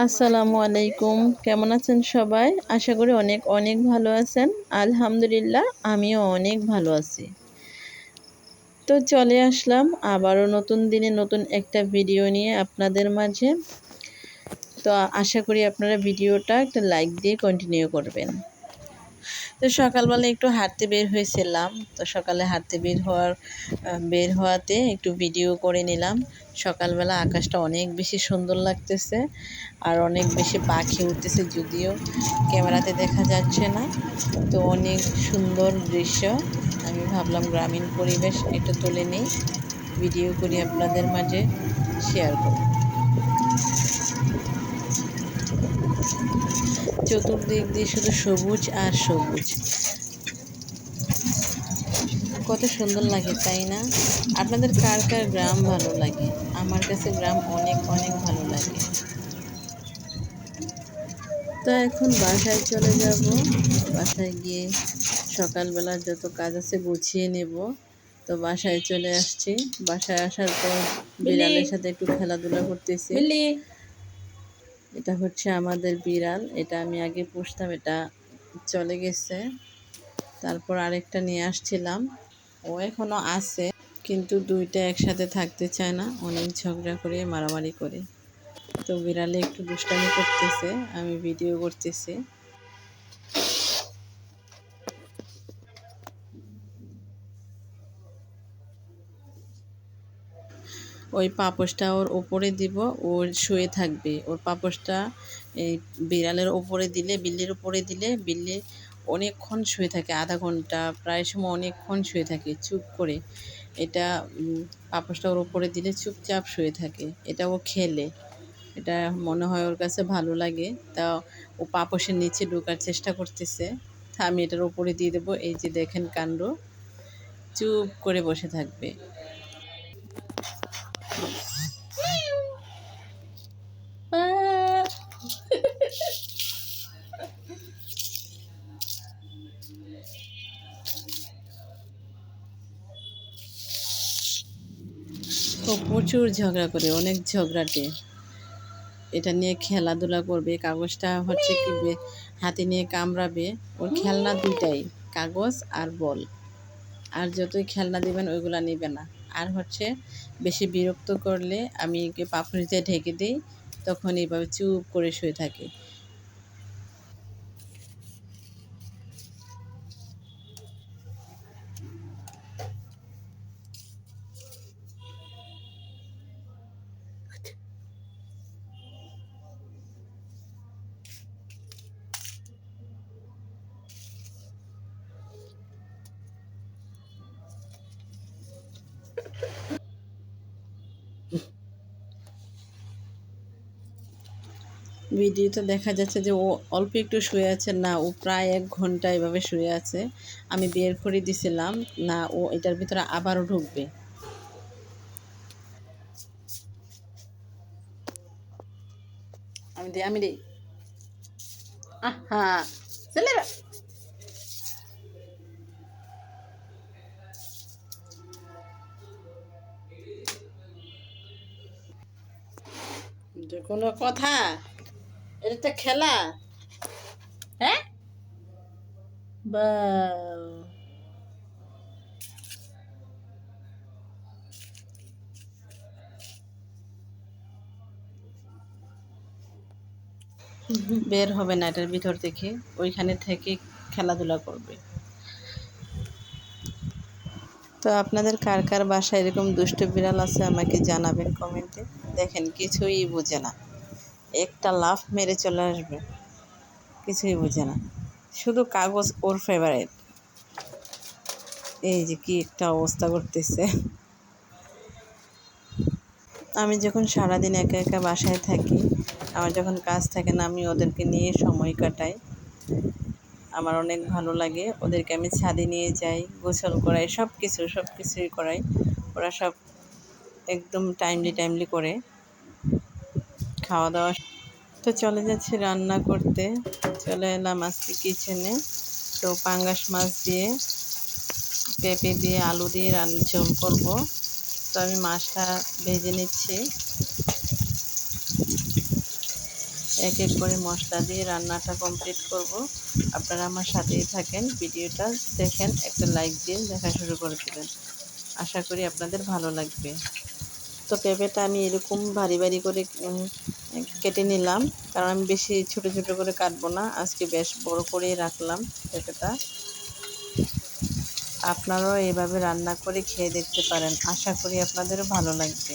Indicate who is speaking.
Speaker 1: আসসালামু আলাইকুম। কেমন আছেন সবাই? আশা করি অনেক অনেক ভালো আছেন। আলহামদুলিল্লাহ, আমিও অনেক ভালো আছি। তো চলে আসলাম আবারও নতুন দিনে নতুন একটা ভিডিও নিয়ে আপনাদের মাঝে। তো আশা করি আপনারা ভিডিওটা একটা লাইক দিয়ে কন্টিনিউ করবেন। তো সকালবেলা একটু হাঁটতে বের হয়েছিলাম। তো সকালে হাঁটতে বের হওয়ার বের হওয়াতে একটু ভিডিও করে নিলাম। সকালবেলা আকাশটা অনেক বেশি সুন্দর লাগতেছে আর অনেক বেশি পাখি উঠতেছে যদিও ক্যামেরাতে দেখা যাচ্ছে না। তো অনেক সুন্দর দৃশ্য। আমি ভাবলাম গ্রামীণ পরিবেশ একটু তুলে নিই। ভিডিও করি আপনাদের মাঝে শেয়ার করব চতুর্দিক দিয়ে শুধু সবুজ আর সবুজ। কত সুন্দর লাগে তাই না? আপনাদের কার কার গ্রাম ভালো লাগে? আমার কাছে গ্রাম অনেক অনেক ভালো লাগে। তো এখন বাসায় চলে যাব। বাসায় গিয়ে সকালবেলা যত কাজ আছে গুছিয়ে নেব। তো বাসায় চলে আসছি। বাসায় আসার পর বিড়ালের সাথে একটু খেলাধুলা করতেছি। এটা হচ্ছে আমাদের বিড়াল, এটা আমি আগে পুষতাম, এটা চলে গেছে। তারপর আরেকটা নিয়ে আসছিলাম, ও এখনও আছে, কিন্তু দুইটা একসাথে থাকতে চায় না, অনেক ঝগড়া করে, মারামারি করে। তো বিড়ালে একটু দুষ্টামি করতেছে, আমি ভিডিও করতেছি। ওই পাপোশটা ওর ওপরে দিব ওর শুয়ে থাকবে। ওর পাপোশটা এই বিড়ালের ওপরে দিলে, বিল্লির ওপরে দিলে বিল্লি অনেকক্ষণ শুয়ে থাকে, আধা ঘণ্টা, প্রায় সময় অনেকক্ষণ শুয়ে থাকে চুপ করে। এটা পাপোশটা ওর ওপরে দিলে চুপচাপ শুয়ে থাকে। এটা ও খেলে। এটা মনে হয় ওর কাছে ভালো লাগে। তা ও পাপোশের নিচে ঢোকার চেষ্টা করতেছে। তা আমি এটার ওপরে দিয়ে দেবো। এই যে দেখেন কাণ্ড। চুপ করে বসে থাকবে। ও প্রচুর ঝগড়া করে, অনেক ঝগড়াটে। এটা নিয়ে খেলাধুলা করবে, কাগজটা হচ্ছে কি হাতে নিয়ে কামড়াবে। ওর খেলনা দুইটাই, কাগজ আর বল। আর যতই খেলনা দিবেন, ওইগুলা নেবে না। আর হচ্ছে বেশি বিরক্ত করলে আমি পাপড়ি দিয়ে ঢেকে দিই তখন এইভাবে চুপ করে শুয়ে থাকে। ভিডিওতে দেখা যাচ্ছে যে ও অল্প একটু শুয়ে আছে। না, ও প্রায় এক ঘণ্টা এভাবে শুয়ে আছে। আমি বের করে দিছিলাম। না, ও এটার ভিতরে আবারও ঢুকবে। আমি আহা, ছেলেরা! কোনো কথা। এটা খেলা। হ্যাঁ? বা বের হবে না এটার ভিতর থেকে, ওইখানে থেকে খেলাধুলা করবে। তো আপনাদের কার কার বাসায় এরকম দুষ্ট বিড়াল আছে আমাকে জানাবেন কমেন্টে। দেখেন, কিছুই বোঝে না। একটা লাফ মেরে চলে আসবে। কিছুই বোঝে না। শুধু কাগজ ওর ফেভারেট এই যে কি একটা অবস্থা করতেছে। আমি যখন সারাদিন একা একা বাসায় থাকি, আমার যখন কাজ থাকে না, আমি ওদেরকে নিয়ে সময় কাটাই। আমার অনেক ভালো লাগে। ওদেরকে আমি ছাদে নিয়ে যাই, গোসল করাই সব কিছু সব কিছুই করাই। ওরা সব একদম টাইমলি টাইমলি করে। খাওয়া দাওয়া তো চলে যাচ্ছি রান্না করতে। চলে এলাম আজকে কিচেনে তো পাঙ্গাস মাছ দিয়ে, পেঁপে দিয়ে, আলু দিয়ে রান্না ঝোল করব। তো আমি মাছটা ভেজে নিচ্ছি। এক এক করে মশলা দিয়ে রান্নাটা কমপ্লিট করব। আপনারা আমার সাথেই থাকেন। ভিডিওটা দেখেন, একটা লাইক দিয়ে দেখা শুরু করে দেবেন। আশা করি আপনাদের ভালো লাগবে। তো পেঁপেটা আমি এরকম ভারী ভারী করে কেটে নিলাম, কারণ আমি বেশি ছোট ছোট করে কাটবো না। আজকে বেশ বড় করেই রাখলাম পেঁপেটা। আপনারাও এভাবে রান্না করে খেয়ে দেখতে পারেন। আশা করি আপনাদেরও ভালো লাগবে।